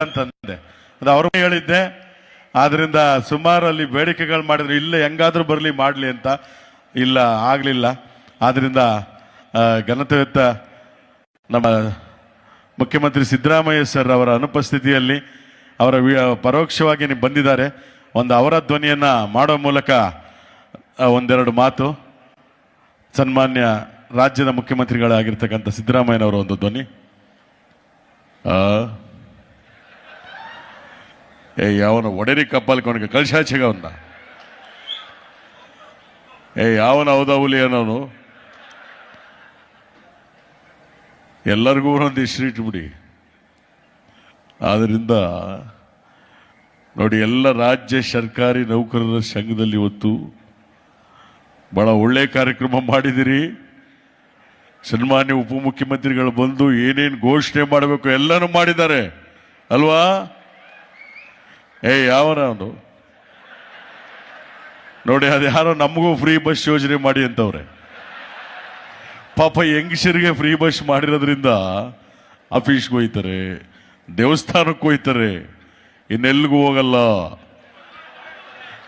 ಅಂತಂದೆ. ಅದು ಅವ್ರ ಹೇಳಿದ್ದೆ. ಆದ್ರಿಂದ ಸುಮಾರು ಅಲ್ಲಿ ಬೇಡಿಕೆಗಳು ಮಾಡಿದ್ರು, ಇಲ್ಲ, ಹೆಂಗಾದ್ರೂ ಬರಲಿ, ಮಾಡಲಿ ಅಂತ. ಇಲ್ಲ, ಆಗಲಿಲ್ಲ. ಆದ್ರಿಂದ ಘನತೆಯುತ್ತ ನಮ್ಮ ಮುಖ್ಯಮಂತ್ರಿ ಸಿದ್ದರಾಮಯ್ಯ ಸರ್ ಅವರ ಅನುಪಸ್ಥಿತಿಯಲ್ಲಿ ಅವರ ಪರೋಕ್ಷವಾಗಿ ನೀವು ಬಂದಿದ್ದಾರೆ. ಒಂದು ಅವರ ಧ್ವನಿಯನ್ನ ಮಾಡೋ ಮೂಲಕ ಒಂದೆರಡು ಮಾತು. ಸನ್ಮಾನ್ಯ ರಾಜ್ಯದ ಮುಖ್ಯಮಂತ್ರಿಗಳಾಗಿರ್ತಕ್ಕಂಥ ಸಿದ್ದರಾಮಯ್ಯನವರ ಒಂದು ಧ್ವನಿ. ಆ? ಏ, ಯಾವನ ಒಡೆರಿ కొనక ಕಳ್ಸಾಚಿಗ ಅವನ್ನ ಏ, ಯಾವನ ಹೌದೌಲಿ ಅನ್ನೋನು. ಎಲ್ಲರಿಗೂ ಒಂದು ಇಷ್ಟು ಇಟ್ಬಿಡಿ. ಆದ್ರಿಂದ, ನೋಡಿ, ಎಲ್ಲ ರಾಜ್ಯ ಸರ್ಕಾರಿ ನೌಕರರ ಸಂಘದಲ್ಲಿ ಇವತ್ತು ಬಹಳ ಒಳ್ಳೆ ಕಾರ್ಯಕ್ರಮ ಮಾಡಿದಿರಿ. ಸನ್ಮಾನ್ಯ ಉಪಮುಖ್ಯಮಂತ್ರಿಗಳು ಬಂದು ಏನೇನು ಘೋಷಣೆ ಮಾಡಬೇಕು ಎಲ್ಲನೂ ಮಾಡಿದ್ದಾರೆ. ಅಲ್ವಾ? ಏ ಯಾವನ ಅವನು? ನೋಡಿ, ಅದು ಯಾರೋ ನಮಗೂ ಫ್ರೀ ಬಸ್ ಯೋಜನೆ ಮಾಡಿ ಅಂತವ್ರೆ. ಪಾಪ ಹೆಂಗಸರಿಗೆ ಫ್ರೀ ಬಸ್ ಮಾಡಿರೋದ್ರಿಂದ ಆಫೀಸ್ಗೆ ಹೋಯ್ತಾರೆ, ದೇವಸ್ಥಾನಕ್ಕೆ ಹೋಯ್ತಾರೆ ಇನ್ನೆಲ್ಲಿಗೂ ಹೋಗಲ್ಲ.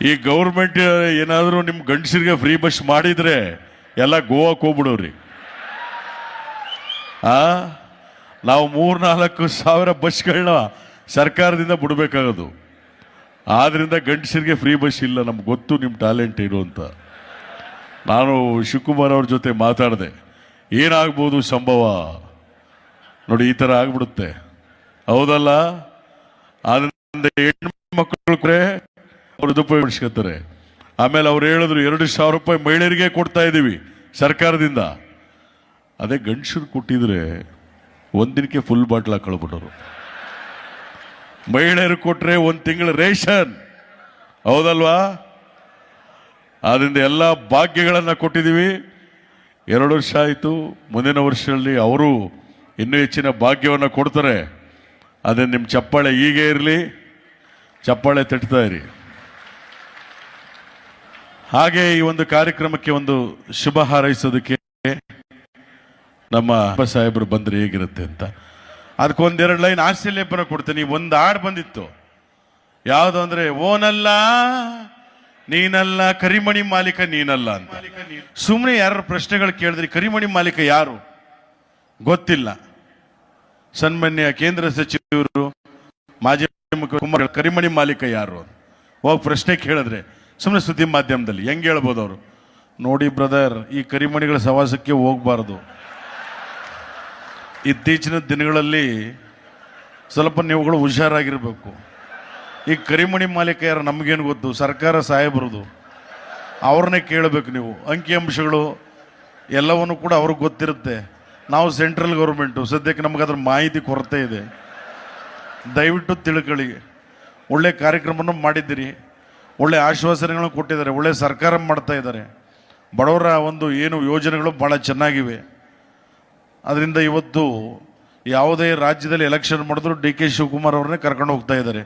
ಈ ಗೌರ್ಮೆಂಟ್ ಏನಾದರೂ ನಿಮ್ಮ ಗಂಡಸರಿಗೆ ಫ್ರೀ ಬಸ್ ಮಾಡಿದರೆ ಎಲ್ಲ ಗೋವಾಕ್ಕೆ ಹೋಗ್ಬಿಡೋರಿ. ಆ? ನಾವು ಮೂರ್ನಾಲ್ಕು ಸಾವಿರ ಬಸ್ಗಳನ್ನ ಸರ್ಕಾರದಿಂದ ಬಿಡಬೇಕಾಗೋದು. ಆದ್ರಿಂದ ಗಂಡಸರಿಗೆ ಫ್ರೀ ಬಸ್ ಇಲ್ಲ, ನಮ್ಗೆ ಗೊತ್ತು ನಿಮ್ಮ ಟ್ಯಾಲೆಂಟ್ ಏನು ಅಂತ. ನಾನು ಶಿವಕುಮಾರ್ ಅವ್ರ ಜೊತೆ ಮಾತಾಡಿದೆ. ಏನಾಗ್ಬೋದು ಸಂಭವ? ನೋಡಿ, ಈ ಥರ ಆಗ್ಬಿಡುತ್ತೆ. ಹೌದಲ್ಲ? ಆದ್ರಿಂದ ಹೆಣ್ಮಕ್ಳು ಅವ್ರು ಉಪಯೋಗಿಸ್ಕೊತಾರೆ ಆಮೇಲೆ ಅವ್ರು ಹೇಳಿದ್ರು, ಎರಡು ಸಾವಿರ ರೂಪಾಯಿ ಮಹಿಳೆಯರಿಗೆ ಕೊಡ್ತಾ ಇದ್ದೀವಿ ಸರ್ಕಾರದಿಂದ. ಅದೇ ಗಂಡಸರು ಕೊಟ್ಟಿದ್ರೆ ಒಂದಿನಕ್ಕೆ ಫುಲ್ ಬಾಟ್ಲ್ ಹಾಕೊಳ್ಬಿಟ್ಟರು ಮಹಿಳೆಯರು ಕೊಟ್ರೆ ಒಂದು ತಿಂಗಳು ರೇಷನ್. ಹೌದಲ್ವಾ? ಆದ್ರಿಂದ ಎಲ್ಲ ಭಾಗ್ಯಗಳನ್ನು ಕೊಟ್ಟಿದ್ದೀವಿ. ಎರಡು ವರ್ಷ ಆಯಿತು. ಮುಂದಿನ ವರ್ಷದಲ್ಲಿ ಅವರು ಇನ್ನೂ ಹೆಚ್ಚಿನ ಭಾಗ್ಯವನ್ನು ಕೊಡ್ತಾರೆ. ಅದೇ ನಿಮ್ಮ ಚಪ್ಪಾಳೆ ಹೀಗೆ ಇರಲಿ, ಚಪ್ಪಾಳೆ ತಟ್ತಾ ಇರಿ. ಹಾಗೆ ಈ ಒಂದು ಕಾರ್ಯಕ್ರಮಕ್ಕೆ ಒಂದು ಶುಭ ಹಾರೈಸೋದಕ್ಕೆ ನಮ್ಮ ಸಾಹೇಬರು ಬಂದರೆ ಹೇಗಿರುತ್ತೆ ಅಂತ. ಅದಕ್ಕೊಂದೆರಡು ಲೈನ್ ಆಸ್ಟ್ರೇಲಿಯಪ್ಪನ ಕೊಡ್ತೀನಿ. ಒಂದು ಹಾಡು ಬಂದಿತ್ತು. ಯಾವುದು ಅಂದ್ರೆ, ಓನಲ್ಲ, ನೀನಲ್ಲ, ಕರಿಮಣಿ ಮಾಲೀಕ ನೀನಲ್ಲ ಅಂತ. ಸುಮ್ಮನೆ ಯಾರು ಪ್ರಶ್ನೆಗಳು ಕೇಳಿದ್ರಿ, ಕರಿಮಣಿ ಮಾಲೀಕ ಯಾರು? ಗೊತ್ತಿಲ್ಲ. ಸನ್ಮಾನ್ಯ ಕೇಂದ್ರ ಸಚಿವರು, ಮಾಜಿ ಮುಖ್ಯಮಂತ್ರಿ ಕರಿಮಣಿ ಮಾಲೀಕ ಯಾರು ಹೋಗಿ ಪ್ರಶ್ನೆ ಕೇಳಿದ್ರೆ ಸುಮ್ಮನೆ ಸುದ್ದಿ ಮಾಧ್ಯಮದಲ್ಲಿ, ಹೆಂಗೆ ಹೇಳ್ಬೋದು ಅವರು? ನೋಡಿ ಬ್ರದರ್, ಈ ಕರಿಮಣಿಗಳ ಸವಾಸಕ್ಕೆ ಹೋಗ್ಬಾರ್ದು. ಇತ್ತೀಚಿನ ದಿನಗಳಲ್ಲಿ ಸ್ವಲ್ಪ ನೀವುಗಳು ಹುಷಾರಾಗಿರಬೇಕು. ಈ ಕರಿಮಣಿ ಮಾಲೀಕ ಯಾರು ನಮಗೇನು ಗೊತ್ತು? ಸರ್ಕಾರ ಸಾಯಬರೋದು ಅವ್ರನ್ನೇ ಕೇಳಬೇಕು ನೀವು. ಅಂಕಿಅಂಶಗಳು ಎಲ್ಲವನ್ನು ಕೂಡ ಅವ್ರಿಗೆ ಗೊತ್ತಿರುತ್ತೆ. ನಾವು ಸೆಂಟ್ರಲ್ ಗೌರ್ಮೆಂಟು. ಸದ್ಯಕ್ಕೆ ನಮಗೆ ಅದ್ರ ಮಾಹಿತಿ ಕೊರತೆ ಇದೆ. ದಯವಿಟ್ಟು ತಿಳ್ಕೊಳ್ಳಿ. ಒಳ್ಳೆ ಕಾರ್ಯಕ್ರಮವನ್ನು ಮಾಡಿದ್ದೀರಿ. ಒಳ್ಳೆ ಆಶ್ವಾಸನೆಗಳನ್ನು ಕೊಟ್ಟಿದ್ದಾರೆ. ಒಳ್ಳೆ ಸರ್ಕಾರ ಮಾಡ್ತಾ ಇದ್ದಾರೆ. ಬಡವರ ಒಂದು ಏನು ಯೋಜನೆಗಳು ಭಾಳ ಚೆನ್ನಾಗಿವೆ. ಅದರಿಂದ ಇವತ್ತು ಯಾವುದೇ ರಾಜ್ಯದಲ್ಲಿ ಎಲೆಕ್ಷನ್ ಮಾಡಿದ್ರು ಡಿ ಕೆ ಶಿವಕುಮಾರ್ ಅವ್ರನ್ನೇ ಕರ್ಕೊಂಡು ಹೋಗ್ತಾ ಇದ್ದಾರೆ.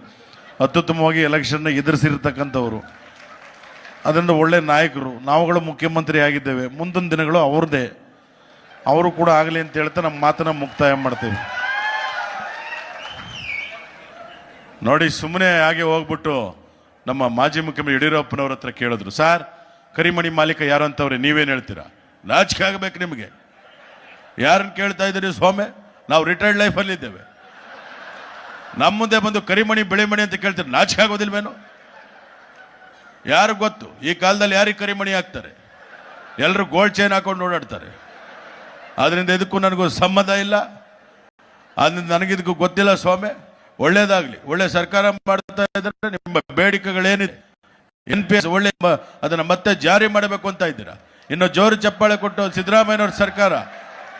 ಅತ್ಯುತ್ತಮವಾಗಿ ಎಲೆಕ್ಷನ್ನ ಎದುರಿಸಿರ್ತಕ್ಕಂಥವ್ರು. ಅದರಿಂದ ಒಳ್ಳೆ ನಾಯಕರು, ನಾವುಗಳು ಮುಖ್ಯಮಂತ್ರಿ ಆಗಿದ್ದೇವೆ. ಮುಂದಿನ ದಿನಗಳು ಅವ್ರದ್ದೇ. ಅವರು ಕೂಡ ಆಗಲಿ ಅಂತ ಹೇಳ್ತಾ ನಮ್ಮ ಮಾತನ್ನ ಮುಕ್ತಾಯ ಮಾಡ್ತೇವೆ. ನೋಡಿ ಸುಮ್ಮನೆ ಹಾಗೆ ಹೋಗ್ಬಿಟ್ಟು ನಮ್ಮ ಮಾಜಿ ಮುಖ್ಯಮಂತ್ರಿ ಯಡಿಯೂರಪ್ಪನವ್ರ ಹತ್ರ ಕೇಳಿದ್ರು, ಸರ್, ಕರಿಮಣಿ ಮಾಲೀಕ ಯಾರು ಅಂತವ್ರೆ, ನೀವೇನು ಹೇಳ್ತೀರಾ? ನಾಚಿಕೆ ಆಗಬೇಕು ನಿಮಗೆ. ಯಾರನ್ನು ಕೇಳ್ತಾ ಇದ್ದೀರಿ ಸ್ವಾಮಿ? ನಾವು ರಿಟೈರ್ಡ್ ಲೈಫಲ್ಲಿ ಇದ್ದೇವೆ. ನಮ್ಮ ಮುಂದೆ ಬಂದು ಕರಿಮಣಿ, ಬೆಳೆಮಣಿ ಅಂತ ಕೇಳ್ತಾರೆ ನಾಚಿಕೆ ಆಗೋದಿಲ್ವೇನು? ಯಾರು ಗೊತ್ತು? ಈ ಕಾಲದಲ್ಲಿ ಯಾರಿಗೆ ಕರಿಮಣಿ ಹಾಕ್ತಾರೆ ಎಲ್ಲರೂ ಗೋಲ್ಡ್ ಚೈನ್ ಹಾಕೊಂಡು ಓಡಾಡ್ತಾರೆ. ಆದ್ರಿಂದ ಇದಕ್ಕೂ ನನಗೂ ಸಂಬಂಧ ಇಲ್ಲ. ಅದರಿಂದ ನನಗಿದಕ್ಕೂ ಗೊತ್ತಿಲ್ಲ ಸ್ವಾಮಿ. ಒಳ್ಳೇದಾಗಲಿ. ಒಳ್ಳೆ ಸರ್ಕಾರ ಮಾಡ್ತಾ ಇದ್ರೆ ನಿಮ್ಮ ಬೇಡಿಕೆಗಳೇನಿದೆ? ಎನ್ ಪಿ ಎಸ್ ಒಳ್ಳೆ ಅದನ್ನು ಅದನ್ನ ಮತ್ತೆ ಜಾರಿ ಮಾಡಬೇಕು ಅಂತ ಇದ್ದೀರಾ? ಇನ್ನು ಜೋರು ಚಪ್ಪಾಳೆ ಕೊಟ್ಟು ಸಿದ್ದರಾಮಯ್ಯನವ್ರ ಸರ್ಕಾರ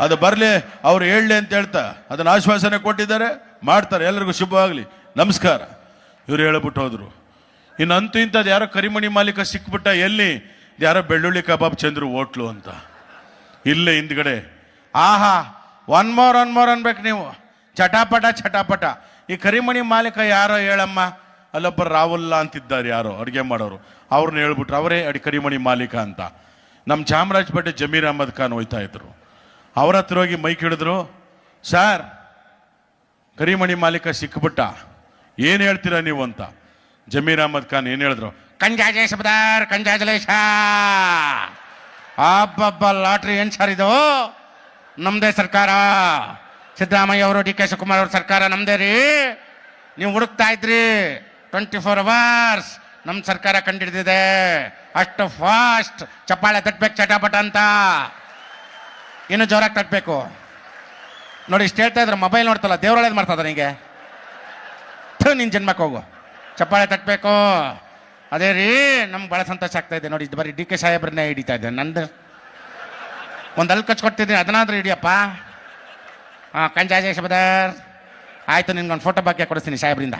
ಅದು ಬರಲಿ, ಅವ್ರು ಹೇಳಲಿ ಅಂತ ಹೇಳ್ತಾ, ಅದನ್ನ ಆಶ್ವಾಸನೆ ಕೊಟ್ಟಿದ್ದಾರೆ, ಮಾಡ್ತಾರೆ ಎಲ್ಲರಿಗೂ ಶುಭವಾಗಲಿ. ನಮಸ್ಕಾರ. ಇವ್ರು ಹೇಳ್ಬಿಟ್ಟು ಹೋದರು. ಇನ್ನು ಅಂತೂ ಇಂಥದ್ದು ಯಾರೋ ಕರಿಮಣಿ ಮಾಲೀಕ ಸಿಕ್ಬಿಟ್ಟ ಎಲ್ಲಿ? ಯಾರೋ ಬೆಳ್ಳುಳ್ಳಿ ಕಬಾಬ್ ಚಂದ್ರು ಓಟ್ಲು ಅಂತ. ಇಲ್ಲೇ ಹಿಂದ್ಗಡೆ. ಆಹಾ ಒನ್ ಮೋರ್ ಒನ್ ಮೋರ್ ಅನ್ಬೇಕು ನೀವು. ಚಟಾಪಟ ಚಟಾಪಟ ಈ ಕರಿಮಣಿ ಮಾಲೀಕ ಯಾರೋ ಹೇಳಮ್ಮ? ಅಲ್ಲೊಬ್ಬ ರಾಹುಲ್ಲ ಅಂತಿದ್ದಾರೆ ಯಾರೋ, ಅಡುಗೆ ಮಾಡೋರು. ಅವ್ರನ್ನ ಹೇಳ್ಬಿಟ್ರು, ಅವರೇ ಅಡಿ ಕರಿಮಣಿ ಮಾಲೀಕ ಅಂತ. ನಮ್ಮ ಚಾಮರಾಜಪೇಟೆ ಜಮೀರ್ ಅಹಮದ್ ಖಾನ್ ಹೋಯ್ತಾ ಇದ್ರು. ಅವ್ರ ಹತ್ರ ಹೋಗಿ ಮೈಕ್ ಹಿಡಿದ್ರು, ಸರ್, ಕರಿಮಣಿ ಮಾಲೀಕ ಸಿಕ್ಬಿಟ್ಟ. ಏನು ಹೇಳ್ತೀರಾ ನೀವು ಅಂತ? ಜಮೀರ್ ಅಹಮದ್ ಖಾನ್ ಏನು ಹೇಳಿದ್ರು, ಕಂಜಾಜೆ ಬದಾರ್ ಕಂಜಾಜಲೇಶ ಅಬ್ಬಬ್ಬ, ಲಾಟ್ರಿ ಏನು ಸರ್ ಇದು? ನಮ್ದೇ ಸರ್ಕಾರ. ಸಿದ್ದರಾಮಯ್ಯ ಅವರು, ಡಿ ಕೆ ಶಿವಕುಮಾರ್ ಅವ್ರ ಸರ್ಕಾರ ನಮ್ದೇ ರೀ. ನೀವು ಹುಡುಕ್ತಾ ಇದ್ರಿ. ಟ್ವೆಂಟಿ ಫೋರ್ ಅವರ್ಸ್ ನಮ್ಮ ಸರ್ಕಾರ ಕಂಡಿಡ್ದಿದೆ. ಅಷ್ಟು ಫಾಸ್ಟ್ ಚಪ್ಪಾಳೆ ತಟ್ಬೇಕು, ಚಟಾಪಟ ಅಂತ. ಇನ್ನು ಜೋರಾಗಿ ತಟ್ಬೇಕು. ನೋಡಿ, ಇಷ್ಟು ಹೇಳ್ತಾ ಇದ್ರೆ ಮೊಬೈಲ್ ನೋಡ್ತಲ್ಲ ದೇವ್ರೊಳೇದು ಮಾಡ್ತದ ನಿಂಗೆ ಥೂ, ನಿನ್ ಜನ್ಮಕ್ಕೆ ಹೋಗು. ಚಪ್ಪಾಳೆ ತಟ್ಟಬೇಕು ಅದೇ ರೀ, ನಮ್ಗೆ ಭಾಳ ಸಂತೋಷ ಆಗ್ತಾ ಇದೆ. ನೋಡಿ, ಇದು ಬರೀ ಡಿ ಕೆ ಸಾಹೇಬ್ರನ್ನೇ ಹಿಡಿತಾ ಇದ್ದೆ ನಂದು ಒಂದು ಅಲ್ಲಿ ಕಚ್ಕೊಡ್ತಿದ್ದೀನಿ ಅದನ್ನಾದ್ರೂ ಹಿಡಿಯಪ್ಪ. ಹಾಂ, ಕಂಜಾಜೆ ಆಯಿತು ಆಯ್ತು, ನಿನ್ಗೊಂದು ಫೋಟೋ ಬಗ್ಗೆ ಕೊಡಿಸ್ತೀನಿ ಸಾಹೇಬ್ರಿಂದ.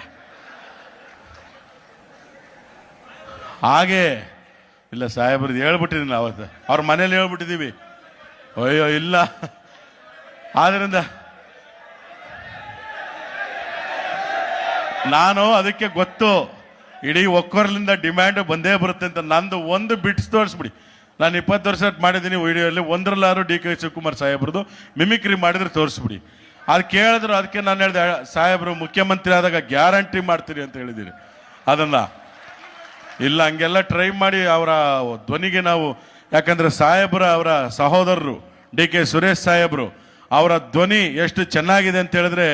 ಹಾಗೆ. ಇಲ್ಲ, ಸಾಹೇಬ್ರದ್ದು ಹೇಳ್ಬಿಟ್ಟಿದ್ದೀನಿ ಅವತ್ತು ಅವ್ರ ಮನೇಲಿ ಹೇಳ್ಬಿಟ್ಟಿದ್ದೀವಿ. ಅಯ್ಯೋ, ಇಲ್ಲ. ಆದ್ರಿಂದ ನಾನು ಅದಕ್ಕೆ ಗೊತ್ತು. ಇಡೀ ಒಕ್ಕೊರ್ಲಿಂದ ಡಿಮ್ಯಾಂಡ್ ಬಂದೇ ಬರುತ್ತೆ ಅಂತ. ನಂದು ಒಂದು ಬಿಟ್ಸ್ ತೋರಿಸ್ಬಿಡಿ. ನಾನು ಇಪ್ಪತ್ತು ವರ್ಷ ಮಾಡಿದ್ದೀನಿ ವಿಡಿಯೋಲ್ಲಿ ಒಂದರಲ್ಲಾರು ಡಿ ಕೆ ಶಿವಕುಮಾರ್ ಸಾಹೇಬ್ರದ್ದು ಮಿಮಿಕ್ರಿ ಮಾಡಿದ್ರೆ ತೋರಿಸ್ಬಿಡಿ. ಅದು ಕೇಳಿದ್ರು ಅದಕ್ಕೆ ನಾನು ಹೇಳಿದೆ, ಸಾಹೇಬರು, ಮುಖ್ಯಮಂತ್ರಿ ಆದಾಗ ಗ್ಯಾರಂಟಿ ಮಾಡ್ತೀರಿ ಅಂತ ಹೇಳಿದ್ದೀನಿ ಅದನ್ನು. ಇಲ್ಲ, ಹಂಗೆಲ್ಲ ಟ್ರೈ ಮಾಡಿ ಅವರ ಧ್ವನಿಗೆ ನಾವು ಯಾಕಂದ್ರೆ ಸಾಹೇಬ್ರ ಅವರ ಸಹೋದರರು ಡಿ ಕೆ ಸುರೇಶ್ ಸಾಹೇಬ್ರು, ಅವರ ಧ್ವನಿ ಎಷ್ಟು ಚೆನ್ನಾಗಿದೆ ಅಂತ ಹೇಳಿದ್ರೆ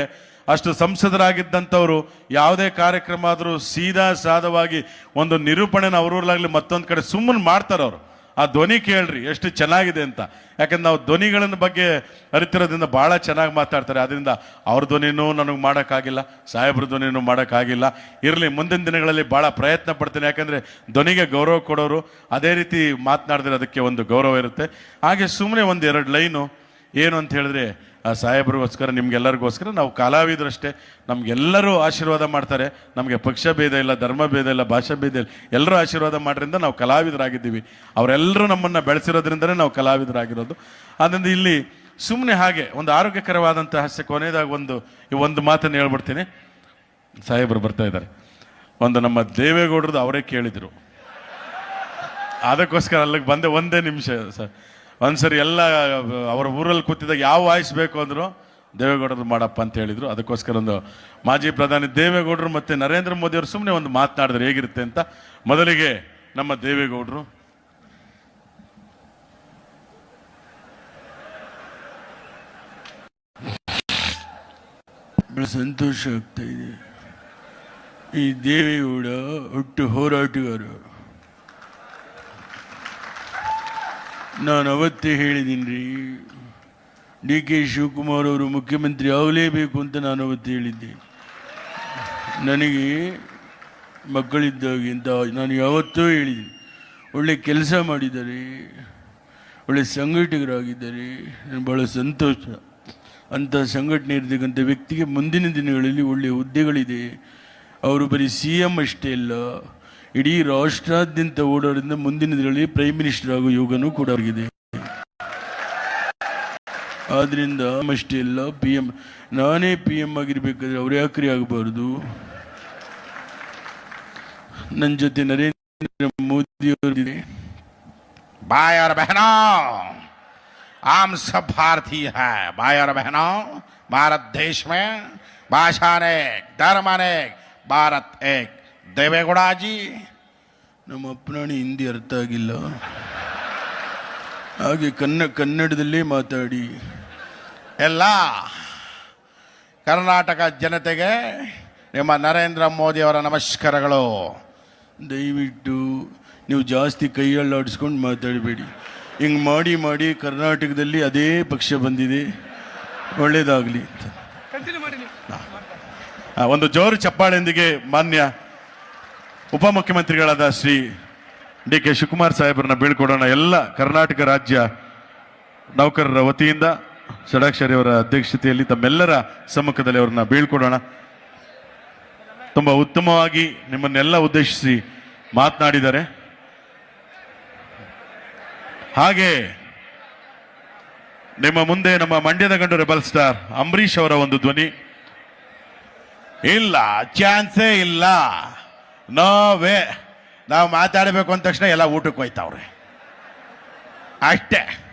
ಅಷ್ಟು ಸಂಸದರಾಗಿದ್ದಂಥವರು ಯಾವುದೇ ಕಾರ್ಯಕ್ರಮ ಆದರೂ ಸೀದಾ ಸಾದವಾಗಿ ಒಂದು ನಿರೂಪಣೆನ ಅವ್ರೂರ್ಲಾಗ್ಲಿ ಮತ್ತೊಂದು ಕಡೆ ಸುಮ್ಮನೆ ಮಾಡ್ತಾರೆ ಅವರು ಆ ಧ್ವನಿ ಕೇಳ್ರಿ, ಎಷ್ಟು ಚೆನ್ನಾಗಿದೆ ಅಂತ. ಯಾಕಂದ್ರೆ ನಾವು ಧ್ವನಿಗಳನ್ನ ಬಗ್ಗೆ ಅರಿತಿರೋದ್ರಿಂದ ಭಾಳ ಚೆನ್ನಾಗಿ ಮಾತಾಡ್ತಾರೆ. ಅದರಿಂದ ಅವ್ರ ಧ್ವನಿನೂ ನನಗೆ ಮಾಡೋಕ್ಕಾಗಿಲ್ಲ, ಸಾಹೇಬ್ರ ಧ್ವನಿನೂ ಮಾಡೋಕ್ಕಾಗಿಲ್ಲ. ಇರಲಿ, ಮುಂದಿನ ದಿನಗಳಲ್ಲಿ ಭಾಳ ಪ್ರಯತ್ನ ಪಡ್ತೀನಿ. ಯಾಕಂದರೆ ಧ್ವನಿಗೆ ಗೌರವ ಕೊಡೋರು ಅದೇ ರೀತಿ ಮಾತನಾಡಿದ್ರೆ ಅದಕ್ಕೆ ಒಂದು ಗೌರವ ಇರುತ್ತೆ. ಹಾಗೆ ಸುಮ್ಮನೆ ಒಂದು ಎರಡು ಲೈನು ಏನು ಅಂತ ಹೇಳಿದ್ರೆ ಆ ಸಾಹೇಬ್ರಿಗೋಸ್ಕರ, ನಿಮ್ಗೆಲ್ಲರಿಗೋಸ್ಕರ ನಾವು ಕಲಾವಿದರಷ್ಟೇ. ನಮ್ಗೆಲ್ಲರೂ ಆಶೀರ್ವಾದ ಮಾಡ್ತಾರೆ. ನಮಗೆ ಪಕ್ಷ ಭೇದ ಇಲ್ಲ, ಧರ್ಮ ಭೇದ ಇಲ್ಲ, ಭಾಷಾ ಭೇದ ಇಲ್ಲ. ಎಲ್ಲರೂ ಆಶೀರ್ವಾದ ಮಾಡ್ರಿಂದ ನಾವು ಕಲಾವಿದರಾಗಿದ್ದೀವಿ. ಅವರೆಲ್ಲರೂ ನಮ್ಮನ್ನು ಬೆಳೆಸಿರೋದ್ರಿಂದಲೇ ನಾವು ಕಲಾವಿದರಾಗಿರೋದು. ಅದರಿಂದ ಇಲ್ಲಿ ಸುಮ್ಮನೆ ಹಾಗೆ ಒಂದು ಆರೋಗ್ಯಕರವಾದಂಥ ಹಾಸ್ಯ, ಕೊನೆಯದಾಗ ಒಂದು, ಈ ಒಂದು ಮಾತನ್ನು ಹೇಳ್ಬಿಡ್ತೀನಿ. ಸಾಹೇಬರು ಬರ್ತಾ ಇದ್ದಾರೆ. ಒಂದು ನಮ್ಮ ದೇವೇಗೌಡರದ್ದು ಅವರೇ ಕೇಳಿದರು. ಅದಕ್ಕೋಸ್ಕರ ಅಲ್ಲಿಗೆ ಬಂದೆ ಒಂದೇ ನಿಮಿಷ, ಸರ್. ಒಂದ್ಸರಿ ಎಲ್ಲ, ಅವರ ಊರಲ್ಲಿ ಕೂತಿದ್ದಾಗ ಯಾವ ವಾಯ್ಸ್ ಬೇಕು ಅಂದ್ರು, ದೇವೇಗೌಡರು ಮಾಡಪ್ಪ ಅಂತ ಹೇಳಿದ್ರು. ಅದಕ್ಕೋಸ್ಕರ ಒಂದು ಮಾಜಿ ಪ್ರಧಾನಿ ದೇವೇಗೌಡರು ಮತ್ತೆ ನರೇಂದ್ರ ಮೋದಿ ಅವರು ಸುಮ್ಮನೆ ಒಂದು ಮಾತನಾಡಿದ್ರೆ ಹೇಗಿರುತ್ತೆ ಅಂತ ಮೊದಲಿಗೆ ನಮ್ಮ ದೇವೇಗೌಡರು. ಸಂತೋಷ ಆಗ್ತಾ ಇದೆ. ಈ ದೇವೇಗೌಡ ಹುಟ್ಟು ಹೋರಾಟಗಾರ. ನಾನು ಅವತ್ತೇ ಹೇಳಿದ್ದೀನಿ ರೀ ಡಿ ಕೆ ಶಿವಕುಮಾರ್ ಅವರು ಮುಖ್ಯಮಂತ್ರಿ ಆಗಲೇಬೇಕು ಅಂತ ನಾನು ಅವತ್ತು ಹೇಳಿದ್ದೆ. ನನಗೆ ಮಕ್ಕಳಿದ್ದಾಗಿ ಅಂತ ನಾನು ಯಾವತ್ತೂ ಹೇಳಿದ್ದೀನಿ. ಒಳ್ಳೆ ಕೆಲಸ ಮಾಡಿದ್ದಾರೆ. ಒಳ್ಳೆ ಸಂಘಟಕರಾಗಿದ್ದಾರೆ. ನನಗೆ ಭಾಳ ಸಂತೋಷ. ಅಂಥ ಸಂಘಟನೆ ಇರತಕ್ಕಂಥ ವ್ಯಕ್ತಿಗೆ ಮುಂದಿನ ದಿನಗಳಲ್ಲಿ ಒಳ್ಳೆಯ ಹುದ್ದೆಗಳಿದೆ. ಅವರು ಬರೀ ಸಿ ಎಂ ಅಷ್ಟೇ ಅಲ್ಲ ಇಡೀ ರಾಷ್ಟ್ರಾದ್ಯಂತ ಓಡಾಡಿದ ಮುಂದಿನ ದಿನಗಳಲ್ಲಿ ಪ್ರೈಮ್ ಮಿನಿಸ್ಟರ್ ಆಗೋ ಯೋಗನೂ ಕೂಡ ಆಗಿದೆ ಆದ್ರಿಂದ ಅಷ್ಟೇ ಇಲ್ಲ ಪಿ ಎಂ ನಾನೇ ಪಿ ಎಂ ಆಗಿರ್ಬೇಕಾದ್ರೆ ಅವ್ರು ಯಾಕ್ರಿ ಆಗಬಾರ್ದು ನನ್ನ ಜೊತೆ ನರೇಂದ್ರ ಮೋದಿ ಅವರಿದೆ भाई और बहनों आम सब भारतीय है भाई और बहनों भारत देश में भाषा अनेक धर्म अनेक भारत एक ದೇವೇಗೌಡಾಜಿ. ನಮ್ಮ ಅಪ್ಪನಾಣಿ ಹಿಂದಿ ಅರ್ಥ ಆಗಿಲ್ಲ. ಹಾಗೆ ಕನ್ನ ಕನ್ನಡದಲ್ಲಿ ಮಾತಾಡಿ. ಎಲ್ಲ ಕರ್ನಾಟಕ ಜನತೆಗೆ ನಿಮ್ಮ ನರೇಂದ್ರ ಮೋದಿಯವರ ನಮಸ್ಕಾರಗಳು. ದಯವಿಟ್ಟು ನೀವು ಜಾಸ್ತಿ ಕೈಯಲ್ಲಾಡಿಸ್ಕೊಂಡು ಮಾತಾಡಬೇಡಿ. ಹಿಂಗೆ ಮಾಡಿ ಮಾಡಿ ಕರ್ನಾಟಕದಲ್ಲಿ ಅದೇ ಪಕ್ಷ ಬಂದಿದೆ. ಒಳ್ಳೆಯದಾಗಲಿ ಒಂದು ಜೋರು ಚಪ್ಪಾಳೆಯೊಂದಿಗೆ ಮಾನ್ಯ ಉಪಮುಖ್ಯಮಂತ್ರಿಗಳಾದ ಶ್ರೀ ಡಿ ಕೆ ಶಿವಕುಮಾರ್ ಸಾಹೇಬರನ್ನ ಬೀಳ್ಕೊಡೋಣ ಎಲ್ಲ ಕರ್ನಾಟಕ ರಾಜ್ಯ ನೌಕರರ ವತಿಯಿಂದ ಷಡಾಕ್ಷರಿ ಅವರ ಅಧ್ಯಕ್ಷತೆಯಲ್ಲಿ ತಮ್ಮೆಲ್ಲರ ಸಮ್ಮುಖದಲ್ಲಿ ಅವ್ರನ್ನ ಬೀಳ್ಕೊಡೋಣ. ತುಂಬ ಉತ್ತಮವಾಗಿ ನಿಮ್ಮನ್ನೆಲ್ಲ ಉದ್ದೇಶಿಸಿ ಮಾತನಾಡಿದ್ದಾರೆ. ಹಾಗೆ ನಿಮ್ಮ ಮುಂದೆ ನಮ್ಮ ಮಂಡ್ಯದ ಗಂಡು ರೆಬಲ್ ಸ್ಟಾರ್ ಅಂಬರೀಶ್ ಅವರ ಒಂದು ಧ್ವನಿ. ಇಲ್ಲ, ಚಾನ್ಸೇ ಇಲ್ಲ. ನೋವೇ, ನಾವು ಮಾತಾಡಬೇಕು ಅಂದ ತಕ್ಷಣ ಎಲ್ಲ ಊಟಕ್ಕೆ ಹೋಯ್ತಾವ್ರೆ. ಅಷ್ಟೇ.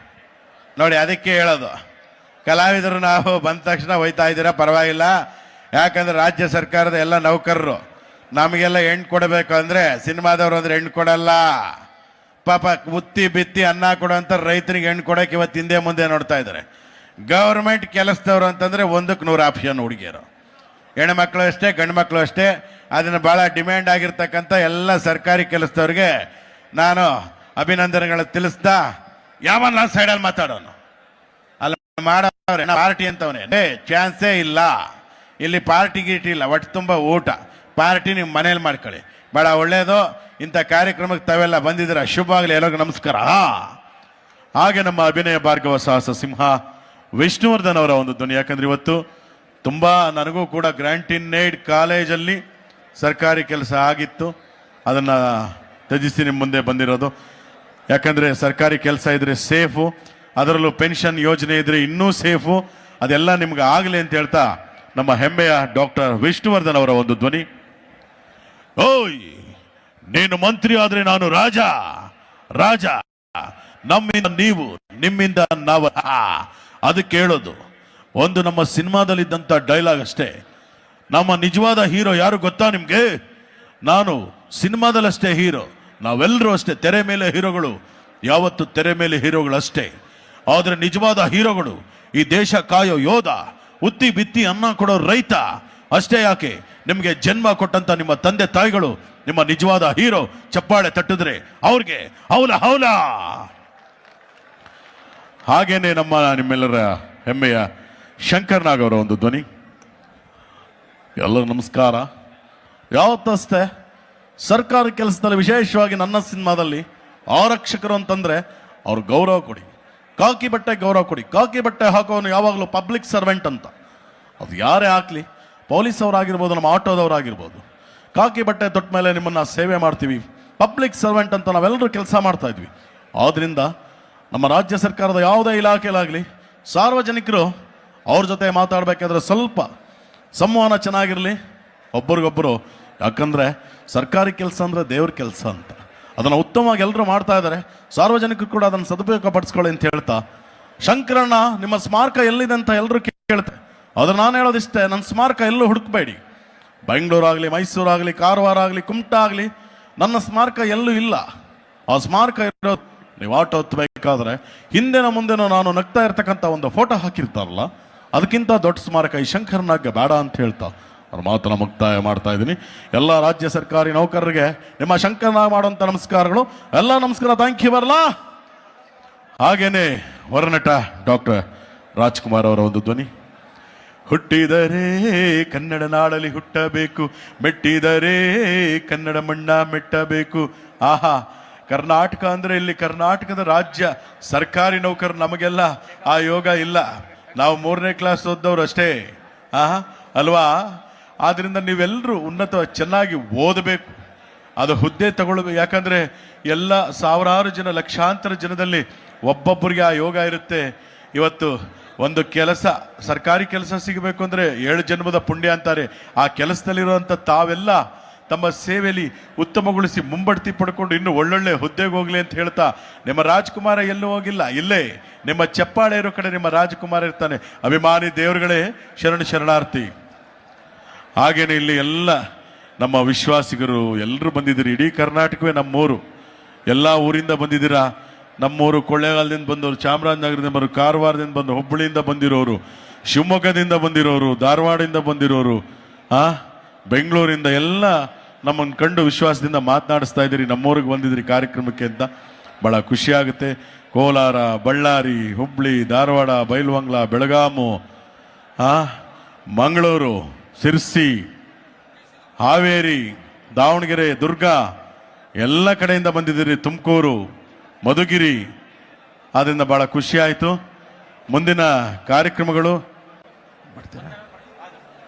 ನೋಡಿ, ಅದಕ್ಕೆ ಹೇಳೋದು. ಕಲಾವಿದರು ನಾವು ಬಂದ ತಕ್ಷಣ ಹೋಯ್ತಾ ಇದ್ದೀರಾ? ಪರವಾಗಿಲ್ಲ. ಯಾಕಂದ್ರೆ ರಾಜ್ಯ ಸರ್ಕಾರದ ಎಲ್ಲ ನೌಕರರು, ನಮಗೆಲ್ಲ ಹೆಣ್ಣು ಕೊಡಬೇಕು ಅಂದರೆ ಸಿನಿಮಾದವರು ಅಂದರೆ ಹೆಣ್ಣು ಕೊಡಲ್ಲ. ಪಾಪ ಉತ್ತಿ ಬಿತ್ತಿ ಅನ್ನ ಕೊಡೋಂಥ ರೈತರಿಗೆ ಹೆಣ್ಣು ಕೊಡೋಕೆ ಇವತ್ತು ಹಿಂದೆ ಮುಂದೆ ನೋಡ್ತಾ ಇದ್ದಾರೆ. ಗೌರ್ಮೆಂಟ್ ಕೆಲಸದವ್ರು ಅಂತಂದ್ರೆ ಒಂದಕ್ಕೆ ನೂರು ಆಪ್ಷನ್ ಹುಡುಗಿಯರು. ಹೆಣ್ಮಕ್ಳು ಅಷ್ಟೇ ಗಂಡು ಮಕ್ಕಳು ಅಷ್ಟೇ. ಅದನ್ನು ಭಾಳ ಡಿಮ್ಯಾಂಡ್ ಆಗಿರ್ತಕ್ಕಂಥ ಎಲ್ಲ ಸರ್ಕಾರಿ ಕೆಲಸದವ್ರಿಗೆ ನಾನು ಅಭಿನಂದನೆಗಳು ತಿಳಿಸ್ತಾ ಯಾವನ್ನ ಸೈಡಲ್ಲಿ ಮಾತಾಡೋನು? ಅಲ್ಲ ಮಾಡೋರೆ ಪಾರ್ಟಿ ಅಂತವನೇ. ಏ ಚಾನ್ಸೇ ಇಲ್ಲ. ಇಲ್ಲಿ ಪಾರ್ಟಿ ಗೀಟಿ ಇಲ್ಲ, ಒಟ್ಟು ತುಂಬ ಊಟ. ಪಾರ್ಟಿ ನಿಮ್ಮ ಮನೇಲಿ ಮಾಡ್ಕೊಳ್ಳಿ. ಭಾಳ ಒಳ್ಳೆಯದು ಇಂಥ ಕಾರ್ಯಕ್ರಮಕ್ಕೆ ತಾವೆಲ್ಲ ಬಂದಿದ್ದೀರ? ಶುಭವಾಗಲಿ ಎಲ್ಲರಿಗೂ ನಮಸ್ಕಾರ. ಹಾಗೆ ನಮ್ಮ ಅಭಿನಯ ಭಾರ್ಗವ ಸಾಹಸ ಸಿಂಹ ವಿಷ್ಣುವರ್ಧನ್ ಅವರ ಒಂದು ಧ್ವನಿ. ಯಾಕಂದ್ರೆ ಇವತ್ತು ತುಂಬ ನನಗೂ ಕೂಡ ಗ್ರ್ಯಾಂಟಿನೇಡ್ ಕಾಲೇಜಲ್ಲಿ ಸರ್ಕಾರಿ ಕೆಲಸ ಆಗಿತ್ತು. ಅದನ್ನು ತ್ಯಜಿಸಿ ನಿಮ್ಮ ಮುಂದೆ ಬಂದಿರೋದು. ಯಾಕಂದರೆ ಸರ್ಕಾರಿ ಕೆಲಸ ಇದ್ದರೆ ಸೇಫು, ಅದರಲ್ಲೂ ಪೆನ್ಷನ್ ಯೋಜನೆ ಇದ್ದರೆ ಇನ್ನೂ ಸೇಫು. ಅದೆಲ್ಲ ನಿಮ್ಗೆ ಆಗಲಿ ಅಂತ ಹೇಳ್ತಾ ನಮ್ಮ ಹೆಮ್ಮೆಯ ಡಾಕ್ಟರ್ ವಿಷ್ಣುವರ್ಧನ್ ಅವರ ಒಂದು ಧ್ವನಿ. ಓಯ್, ನೀನು ಮಂತ್ರಿ ಆದರೆ ನಾನು ರಾಜ. ರಾಜ, ನಮ್ಮಿಂದ ನೀವು, ನಿಮ್ಮಿಂದ ನಾವು. ಅದು ಕೇಳೋದು. ಒಂದು ನಮ್ಮ ಸಿನಿಮಾದಲ್ಲಿದ್ದಂಥ ಡೈಲಾಗ್ ಅಷ್ಟೇ. ನಮ್ಮ ನಿಜವಾದ ಹೀರೋ ಯಾರು ಗೊತ್ತಾ ನಿಮಗೆ? ನಾನು ಸಿನಿಮಾದಲ್ಲಷ್ಟೇ ಹೀರೋ ನಾವೆಲ್ಲರೂ ಅಷ್ಟೇ ತೆರೆ ಮೇಲೆ ಹೀರೋಗಳು, ಯಾವತ್ತು ತೆರೆ ಮೇಲೆ ಹೀರೋಗಳು ಅಷ್ಟೇ ಆದರೆ ನಿಜವಾದ ಹೀರೋಗಳು, ಈ ದೇಶ ಕಾಯೋ ಯೋಧ, ಉತ್ತಿ ಬಿತ್ತಿ ಅನ್ನ ಕೊಡೋ ರೈತ, ಅಷ್ಟೇ ಯಾಕೆ? ನಿಮಗೆ ಜನ್ಮ ಕೊಟ್ಟಂತ ನಿಮ್ಮ ತಂದೆ ತಾಯಿಗಳು, ನಿಮ್ಮ ನಿಜವಾದ ಹೀರೋ ಚಪ್ಪಾಳೆ ತಟ್ಟಿದ್ರೆ ಅವ್ರಿಗೆ ಹೌಲ ಹೌಲ! ಹಾಗೇನೆ ನಮ್ಮ ನಿಮ್ಮೆಲ್ಲರ ಹೆಮ್ಮೆಯ ಶಂಕರ್ ನಾಗ್ ಅವರ ಒಂದು ಧ್ವನಿ. ಎಲ್ಲರೂ ನಮಸ್ಕಾರ. ಯಾವತ್ತಷ್ಟೇ ಸರ್ಕಾರಿ ಕೆಲಸದಲ್ಲಿ ವಿಶೇಷವಾಗಿ ನನ್ನ ಸಿನಿಮಾದಲ್ಲಿ ಆರಕ್ಷಕರು ಅಂತಂದ್ರೆ ಅವ್ರ ಗೌರವ ಕೊಡಿ. ಕಾಕಿ ಬಟ್ಟೆ ಗೌರವ ಕೊಡಿ. ಕಾಕಿ ಬಟ್ಟೆ ಹಾಕೋನು ಯಾವಾಗಲೂ ಪಬ್ಲಿಕ್ ಸರ್ವೆಂಟ್ ಅಂತ. ಅದು ಯಾರೇ ಆಗಲಿ ಪೊಲೀಸ್ ಅವರಾಗಿರ್ಬೋದು ನಮ್ಮ ಆಟೋದವರಾಗಿರ್ಬೋದು. ಕಾಕಿ ಬಟ್ಟೆ ತೊಟ್ಟ ಮೇಲೆ ನಿಮ್ಮನ್ನ ಸೇವೆ ಮಾಡ್ತೀವಿ. ಪಬ್ಲಿಕ್ ಸರ್ವೆಂಟ್ ಅಂತ ನಾವೆಲ್ಲರೂ ಕೆಲಸ ಮಾಡ್ತಾ ಇದ್ವಿ. ಆದ್ರಿಂದ ನಮ್ಮ ರಾಜ್ಯ ಸರ್ಕಾರದ ಯಾವುದೇ ಇಲಾಖೆಯಲ್ಲಾಗಲಿ ಸಾರ್ವಜನಿಕರು ಅವ್ರ ಜೊತೆ ಮಾತಾಡಬೇಕಾದ್ರೆ ಸ್ವಲ್ಪ ಸಂವಹನ ಚೆನ್ನಾಗಿರಲಿ. ಒಬ್ಬರಿಗೊಬ್ಬರು ಯಾಕಂದ್ರೆ ಸರ್ಕಾರಿ ಕೆಲಸ ಅಂದ್ರೆ ದೇವ್ರ ಕೆಲಸ ಅಂತ. ಅದನ್ನು ಉತ್ತಮವಾಗಿ ಎಲ್ಲರೂ ಮಾಡ್ತಾ ಇದ್ದಾರೆ ಸಾರ್ವಜನಿಕರು ಕೂಡ ಅದನ್ನು ಸದುಪಯೋಗ ಪಡಿಸ್ಕೊಳ್ಳಿ ಅಂತ ಹೇಳ್ತಾ. ಶಂಕರಣ್ಣ, ನಿಮ್ಮ ಸ್ಮಾರಕ ಎಲ್ಲಿದೆ ಅಂತ ಎಲ್ಲರೂ ಕೇಳ್ತಾರೆ. ಆದ್ರೆ ನಾನು ಹೇಳೋದಿಷ್ಟೇ ನನ್ನ ಸ್ಮಾರಕ ಎಲ್ಲೂ ಹುಡುಕಬೇಡಿ. ಬೆಂಗಳೂರಾಗಲಿ, ಮೈಸೂರಾಗಲಿ ಕಾರವಾರ ಆಗಲಿ ಕುಮಟ ಆಗಲಿ, ನನ್ನ ಸ್ಮಾರಕ ಎಲ್ಲೂ ಇಲ್ಲ. ಆ ಸ್ಮಾರಕ ಇರೋ ನೀವು ಆಟೋ ಹತ್ತಬೇಕಾದ್ರೆ ಹಿಂದೆನ ಮುಂದೆನೋ ನಾನು ನಗ್ತಾ ಇರ್ತಕ್ಕಂಥ ಒಂದು ಫೋಟೋ ಹಾಕಿರ್ತಾರಲ್ಲ ಅದಕ್ಕಿಂತ ದೊಡ್ಡ ಸ್ಮಾರಕ ಈ ಶಂಕರನಾಗ ಬೇಡ ಅಂತ ಹೇಳ್ತಾ, ಅವ್ರ ಮಾತನ್ನ ಮುಕ್ತಾಯ ಮಾಡ್ತಾ ಇದ್ದೀನಿ. ಎಲ್ಲ ರಾಜ್ಯ ಸರ್ಕಾರಿ ನೌಕರರಿಗೆ ನಿಮ್ಮ ಶಂಕರನಾಗ್ ಮಾಡುವಂಥ ನಮಸ್ಕಾರಗಳು. ಎಲ್ಲ ನಮಸ್ಕಾರ ಥ್ಯಾಂಕ್ ಯು ಬರಲಾ? ಹಾಗೇನೆ ಹೊರನಟ ಡಾಕ್ಟರ್ ರಾಜ್ಕುಮಾರ್ ಅವರ ಒಂದು ಧ್ವನಿ. ಹುಟ್ಟಿದರೆ ಕನ್ನಡ ನಾಡಲ್ಲಿ ಹುಟ್ಟಬೇಕು, ಮೆಟ್ಟಿದರೆ ಕನ್ನಡ ಮಣ್ಣ ಮೆಟ್ಟಬೇಕು. ಆಹಾ, ಕರ್ನಾಟಕ ಅಂದ್ರೆ ಇಲ್ಲಿ ಕರ್ನಾಟಕದ ರಾಜ್ಯ ಸರ್ಕಾರಿ ನೌಕರು ನಮಗೆಲ್ಲ ಆ ಯೋಗ ಇಲ್ಲ. ನಾವು ಮೂರನೇ ಕ್ಲಾಸ್ ಓದ್ದವ್ರು ಅಷ್ಟೇ. ಆ, ಅಲ್ವಾ? ಆದ್ರಿಂದ ನೀವೆಲ್ಲರೂ ಉನ್ನತ ಚೆನ್ನಾಗಿ ಓದಬೇಕು. ಅದು ಹುದ್ದೆ ತಗೊಳ್ಬೇಕು. ಯಾಕಂದ್ರೆ ಎಲ್ಲ ಸಾವಿರಾರು ಜನ, ಲಕ್ಷಾಂತರ ಜನದಲ್ಲಿ ಒಬ್ಬೊಬ್ಬರಿಗೆ ಆ ಯೋಗ ಇರುತ್ತೆ. ಇವತ್ತು ಒಂದು ಕೆಲಸ, ಸರ್ಕಾರಿ ಕೆಲಸ ಸಿಗಬೇಕು ಅಂದ್ರೆ ಏಳು ಜನ್ಮದ ಪುಣ್ಯ ಅಂತಾರೆ. ಆ ಕೆಲಸದಲ್ಲಿರುವಂಥ ತಾವೆಲ್ಲ ತಮ್ಮ ಸೇವೆಯಲ್ಲಿ ಉತ್ತಮಗೊಳಿಸಿ ಮುಂಬಡ್ತಿ ಪಡ್ಕೊಂಡು ಇನ್ನೂ ಒಳ್ಳೊಳ್ಳೆ ಹುದ್ದೆಗೆ ಹೋಗಲಿ ಅಂತ ಹೇಳ್ತಾ ನಿಮ್ಮ ರಾಜ್ಕುಮಾರ ಎಲ್ಲೂ ಹೋಗಿಲ್ಲ. ಇಲ್ಲೇ ನಿಮ್ಮ ಚಪ್ಪಾಳೆ ಇರೋ ಕಡೆ ನಿಮ್ಮ ರಾಜ್ಕುಮಾರ ಇರ್ತಾನೆ. ಅಭಿಮಾನಿ ದೇವರುಗಳೇ, ಶರಣ ಶರಣಾರ್ಥಿ. ಹಾಗೇನೆ ಇಲ್ಲಿ ಎಲ್ಲ ನಮ್ಮ ವಿಶ್ವಾಸಿಗರು ಎಲ್ಲರೂ ಬಂದಿದ್ದೀರಿ. ಇಡೀ ಕರ್ನಾಟಕವೇ ನಮ್ಮೂರು. ಎಲ್ಲ ಊರಿಂದ ಬಂದಿದ್ದೀರಾ? ನಮ್ಮೂರು ಕೊಳ್ಳೇಗಾಲದಿಂದ ಬಂದವರು ಚಾಮರಾಜನಗರದಿಂದ ಬಂದರು ಕಾರವಾರದಿಂದ ಬಂದು ಹುಬ್ಬಳ್ಳಿಯಿಂದ ಬಂದಿರೋರು, ಶಿವಮೊಗ್ಗದಿಂದ ಬಂದಿರೋರು, ಧಾರವಾಡದಿಂದ ಬಂದಿರೋರು, ಆ? ಬೆಂಗಳೂರಿಂದ ಎಲ್ಲ ನಮ್ಮನ್ನು ಕಂಡು ವಿಶ್ವಾಸದಿಂದ ಮಾತನಾಡಿಸ್ತಾ ಇದ್ದೀರಿ, ನಮ್ಮೂರಿಗೆ ಬಂದಿದ್ದೀರಿ ಕಾರ್ಯಕ್ರಮಕ್ಕೆ ಅಂತ ಭಾಳ ಖುಷಿ ಆಗುತ್ತೆ. ಕೋಲಾರ, ಬಳ್ಳಾರಿ ಹುಬ್ಬಳ್ಳಿ ಧಾರವಾಡ, ಬೈಲ್ವಂಗ್ಲ, ಬೆಳಗಾಮು ಮಂಗಳೂರು ಸಿರ್ಸಿ ಹಾವೇರಿ, ದಾವಣಗೆರೆ, ದುರ್ಗ, ಎಲ್ಲ ಕಡೆಯಿಂದ ಬಂದಿದ್ದೀರಿ. ತುಮಕೂರು, ಮಧುಗಿರಿ ಆದ್ದರಿಂದ ಭಾಳ ಖುಷಿ ಆಯಿತು. ಮುಂದಿನ ಕಾರ್ಯಕ್ರಮಗಳು.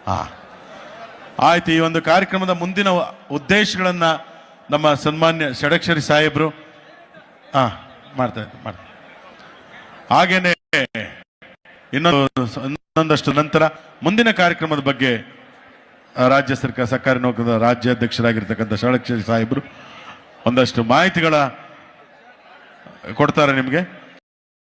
ಹಾ ಆಯ್ತು ಈ ಒಂದು ಕಾರ್ಯಕ್ರಮದ ಮುಂದಿನ ಉದ್ದೇಶಗಳನ್ನು ನಮ್ಮ ಸನ್ಮಾನ್ಯ ಷಡಕ್ಷರಿ ಸಾಹೇಬರು ಹಾಂ ಮಾಡ್ತಾ ಇದ್ದಾರೆ, ಮಾಡ್ತಾ ಹಾಗೇನೆ ಇನ್ನೊಂದು ಇನ್ನೊಂದಷ್ಟು ನಂತರ ಮುಂದಿನ ಕಾರ್ಯಕ್ರಮದ ಬಗ್ಗೆ ರಾಜ್ಯ ಸರ್ಕಾರ ಸರ್ಕಾರಿ ನೌಕರರ ರಾಜ್ಯಾಧ್ಯಕ್ಷರಾಗಿರ್ತಕ್ಕಂಥ ಷಡಕ್ಷರಿ ಸಾಹೇಬರು ಒಂದಷ್ಟು ಮಾಹಿತಿಗಳ ಕೊಡ್ತಾರೆ ನಿಮಗೆ.